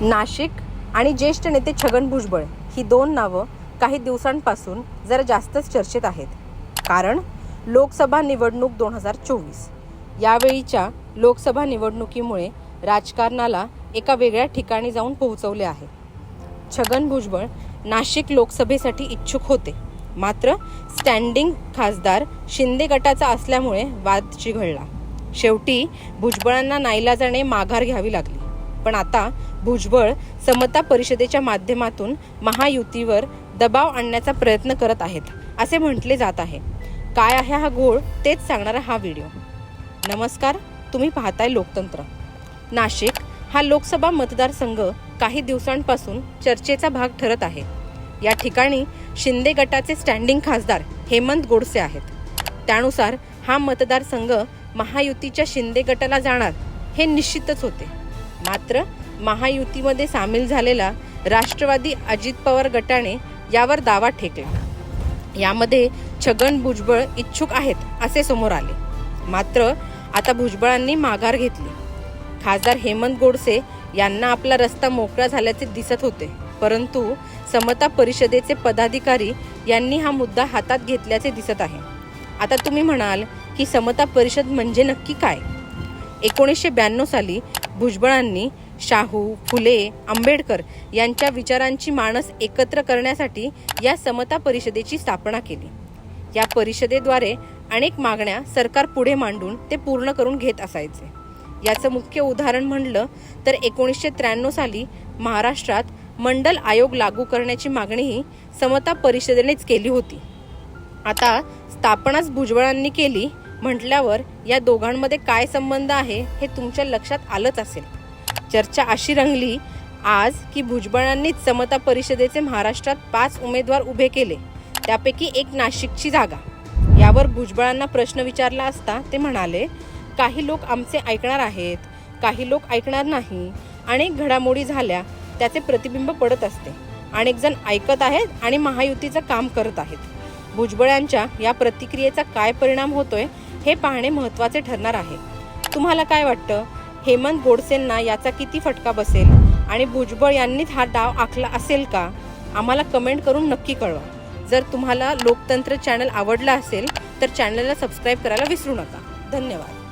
नाशिक आणि ज्येष्ठ नेते छगन भुजबळ ही दोन नावं काही दिवसांपासून जरा जास्तच चर्चेत आहेत. कारण लोकसभा निवडणूक दोन हजार चोवीस. यावेळीच्या लोकसभा निवडणुकीमुळे राजकारणाला एका वेगळ्या ठिकाणी जाऊन पोहोचवले आहे. छगन भुजबळ नाशिक लोकसभेसाठी इच्छुक होते. मात्र स्टँडिंग खासदार शिंदे गटाचा असल्यामुळे वाद चिघळला. शेवटी भुजबळांना नाईलाजाने माघार घ्यावी लागली. पण आता भुजबळ समता परिषदेच्या माध्यमातून महायुतीवर दबाव आणण्याचा प्रयत्न करत आहेत असे म्हटले जात आहे. काय आहे हा गोळ तेच सांगणारा हा व्हिडिओ. नमस्कार तुम्ही पाहताय लोकतंत्र. नाशिक हा लोकसभा मतदारसंघ काही दिवसांपासून चर्चेचा भाग ठरत आहे. या ठिकाणी शिंदे गटाचे स्टँडिंग खासदार हेमंत गोडसे आहेत. त्यानुसार हा मतदारसंघ महायुतीच्या शिंदे गटाला जाणार हे निश्चितच होते. मात्र महायुतीमध्ये सामील झालेला राष्ट्रवादी अजित पवार गटाने यावर दावा ठेकला. यामध्ये छगन भुजबळ इच्छुक आहेत असे समोर आले. मात्र आता भुजबळांनी माघार घेतली. खासदार हेमंत गोडसे यांना आपला रस्ता मोकळा झाल्याचे दिसत होते. परंतु समता परिषदेचे पदाधिकारी यांनी हा मुद्दा हातात घेतल्याचे दिसत आहे. आता तुम्ही म्हणाल की समता परिषद म्हणजे नक्की काय? एकोणीसशे ब्याण्णव साली भुजबळांनी शाहू फुले आंबेडकर यांच्या विचारांची माणस एकत्र करण्यासाठी या समता परिषदेची स्थापना केली. या परिषदेद्वारे अनेक मागण्या सरकार पुढे मांडून ते पूर्ण करून घेत असायचे. याचं मुख्य उदाहरण म्हणलं तर एकोणीसशे त्र्याण्णव साली महाराष्ट्रात मंडल आयोग लागू करण्याची मागणीही समता परिषदेनेच केली होती. आता स्थापनाच भुजबळांनी केली म्हटल्यावर या दोघांमध्ये काय संबंध आहे हे तुमच्या लक्षात आलंच असेल. चर्चा अशी रंगली आज की भुजबळांनीच समता परिषदेचे महाराष्ट्रात पाच उमेदवार उभे केले त्यापैकी एक नाशिकची जागा. यावर भुजबळांना प्रश्न विचारला असता ते म्हणाले काही लोक आमचे ऐकणार आहेत काही लोक ऐकणार नाही. अनेक घडामोडी झाल्या त्याचे प्रतिबिंब पडत असते. अनेक जण ऐकत आहेत आणि महायुतीचं काम करत आहेत. भुजबळांच्या या प्रतिक्रियेचा काय परिणाम होतोय हे पाहणे महत्त्वाचे ठरणार आहे. तुम्हाला काय वाटतं? हेमंत गोडसेंना याचा किती फटका बसेल? आणि भुजबळ यांनीच हा डाव आखला असेल का? आम्हाला कमेंट करून नक्की कळवा. जर तुम्हाला लोकतंत्र चॅनल आवडला असेल तर चॅनलला सबस्क्राईब करायला विसरू नका. धन्यवाद.